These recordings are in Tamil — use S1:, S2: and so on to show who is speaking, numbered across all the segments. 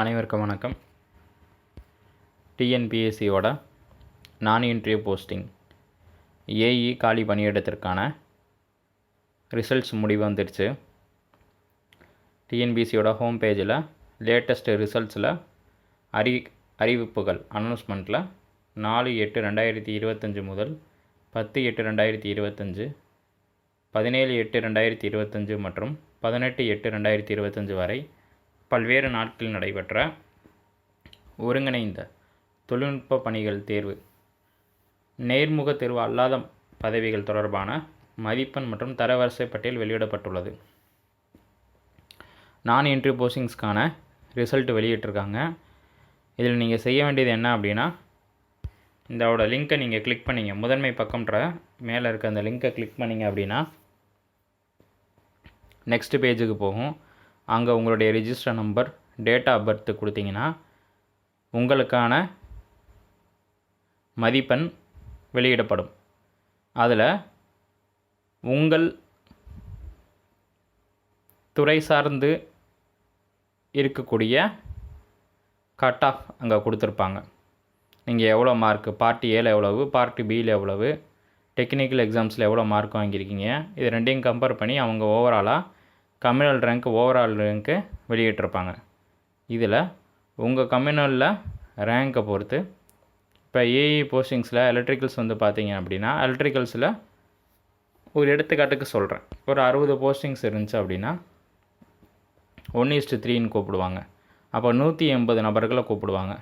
S1: அனைவருக்கும் வணக்கம். டிஎன்பிஎஸ்சியோட நான் இன்ட்ரியூ போஸ்டிங். ஏஇ காலி பணியிடத்திற்கான ரிசல்ட்ஸ் முடிவு வந்துடுச்சு. டிஎன்பிஎஸ்சியோட ஹோம் பேஜில் லேட்டஸ்ட் ரிசல்ட்ஸில் அறி அறிவிப்புகள் அனௌன்ஸ்மெண்ட்டில் நாலு எட்டு ரெண்டாயிரத்தி இருபத்தஞ்சி முதல் பத்து எட்டு ரெண்டாயிரத்தி இருபத்தஞ்சு பதினேழு எட்டு ரெண்டாயிரத்தி இருபத்தஞ்சு மற்றும் பதினெட்டு எட்டு ரெண்டாயிரத்தி இருபத்தஞ்சு வரை பல்வேறு நாட்களில் நடைபெற்ற ஒருங்கிணைந்த தொழில்நுட்ப பணிகள் தேர்வு. நேர்முக தேர்வு அல்லாத பதவிகள் தொடர்பான மதிப்பெண் மற்றும் தரவரிசை பட்டியல் வெளியிடப்பட்டுள்ளது. நான் இன்ட்ரி போஸ்டிங்ஸ்க்கான ரிசல்ட் வெளியிட்டிருக்காங்க. இதில் நீங்கள் செய்ய வேண்டியது என்ன அப்படின்னா இதோட லிங்க்கை நீங்கள் கிளிக் பண்ணிங்க. முதன்மை பக்கம்ன்ற மேலே இருக்க அந்த லிங்க்கை கிளிக் பண்ணிங்க அப்படின்னா நெக்ஸ்ட் பேஜுக்கு போகும். அங்கே உங்களுடைய register number date of birth கொடுத்தீங்கன்னா உங்களுக்கான மதிப்பெண் வெளியிடப்படும். அதில் உங்கள் துறை சார்ந்து இருக்கக்கூடிய கட் ஆஃப் அங்கே கொடுத்துருப்பாங்க. நீங்கள் எவ்வளோ மார்க்கு பார்ட்டி ஏல எவ்வளவு பார்ட்டி பியில் எவ்வளவு டெக்னிக்கல் எக்ஸாம்ஸில் எவ்வளோ மார்க் வாங்கியிருக்கீங்க இது ரெண்டையும் கம்பேர் பண்ணி அவங்க ஓவராலாக கம்யூனல் ரேங்க் ஓவரால் ரேங்க்கு வெளியிட்டிருப்பாங்க. இதில் உங்கள் கம்யூனலில் ரேங்க்கை பொறுத்து இப்போ ஏஇ போஸ்டிங்ஸில் எலக்ட்ரிக்கல்ஸ் வந்து பார்த்தீங்க அப்படின்னா எலக்ட்ரிக்கல்ஸில் ஒரு எடுத்துக்காட்டுக்கு சொல்கிறேன் ஒரு அறுபது போஸ்டிங்ஸ் இருந்துச்சு அப்படின்னா ஒன் இஸ்ட்டு த்ரீன்னு கூப்பிடுவாங்க. அப்போ நூற்றி எண்பது நபர்களை கூப்பிடுவாங்க.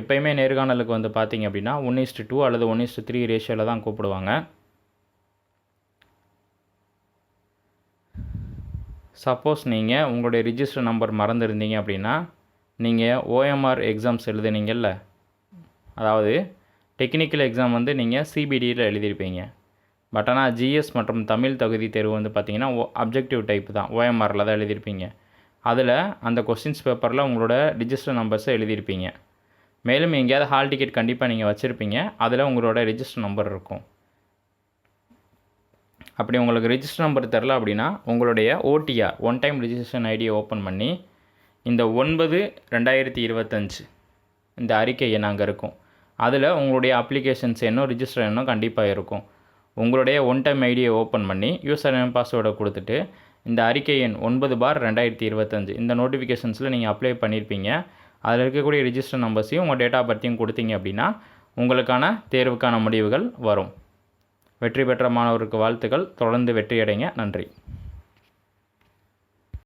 S1: எப்பயுமே நேர்காணலுக்கு வந்து பார்த்தீங்க அப்படின்னா ஒன் இஸ்ட்டு டூ அல்லது ஒன் இஸ்ட்டு த்ரீ ரேஷியோவில் தான் கூப்பிடுவாங்க. சப்போஸ் நீங்கள் உங்களுடைய ரிஜிஸ்டர் நம்பர் மறந்துருந்தீங்க அப்படின்னா நீங்கள் ஓஎம்ஆர் எக்ஸாம்ஸ் எழுதுனீங்கல்ல? அதாவது டெக்னிக்கல் எக்ஸாம் வந்து நீங்கள் சிபிடியில் எழுதியிருப்பீங்க. பட் ஆனால் ஜிஎஸ் மற்றும் தமிழ் தகுதி தேர்வு வந்து பார்த்தீங்கன்னா அப்ஜெக்டிவ் டைப் தான். ஓஎம்ஆரில் தான் எழுதியிருப்பீங்க. அதில் அந்த கொஸ்டின்ஸ் பேப்பரில் உங்களோட ரிஜிஸ்டர் நம்பர்ஸை எழுதியிருப்பீங்க. மேலும் எங்கேயாவது ஹால் டிக்கெட் கண்டிப்பாக நீங்கள் வச்சுருப்பீங்க. அதில் உங்களோட ரிஜிஸ்டர் நம்பர் இருக்கும். அப்படி உங்களுக்கு ரிஜிஸ்டர் நம்பர் தெரில அப்படின்னா உங்களுடைய ஓடிஆர் ஒன் டைம் ரிஜிஸ்ட்ரேஷன் ஐடியை ஓப்பன் பண்ணி இந்த ஒன்பது ரெண்டாயிரத்தி இருபத்தஞ்சு இந்த அறிக்கை எண் அங்கே இருக்கும். அதில் உங்களுடைய அப்ளிகேஷன்ஸ் என்ன ரிஜிஸ்டர் என்ன கண்டிப்பாக இருக்கும். உங்களுடைய ஒன் டைம் ஐடியை ஓப்பன் பண்ணி யூசர் நேம் பாஸ்வேர்டை கொடுத்துட்டு இந்த அறிக்கை எண் ஒன்பது பார் ரெண்டாயிரத்தி இருபத்தஞ்சு இந்த நோட்டிஃபிகேஷன்ஸில் நீங்கள் அப்ளை பண்ணியிருப்பீங்க அதில் இருக்கக்கூடிய ரிஜிஸ்டர் நம்பர்ஸையும் உங்கள் டேட் ஆஃப் பர்த்தையும் கொடுத்தீங்க அப்படின்னா உங்களுக்கான தேர்வுக்கான முடிவுகள் வரும். வெற்றி பெற்ற மாணவருக்கு வாழ்த்துக்கள். தொடர்ந்து வெற்றியடைங்க. நன்றி.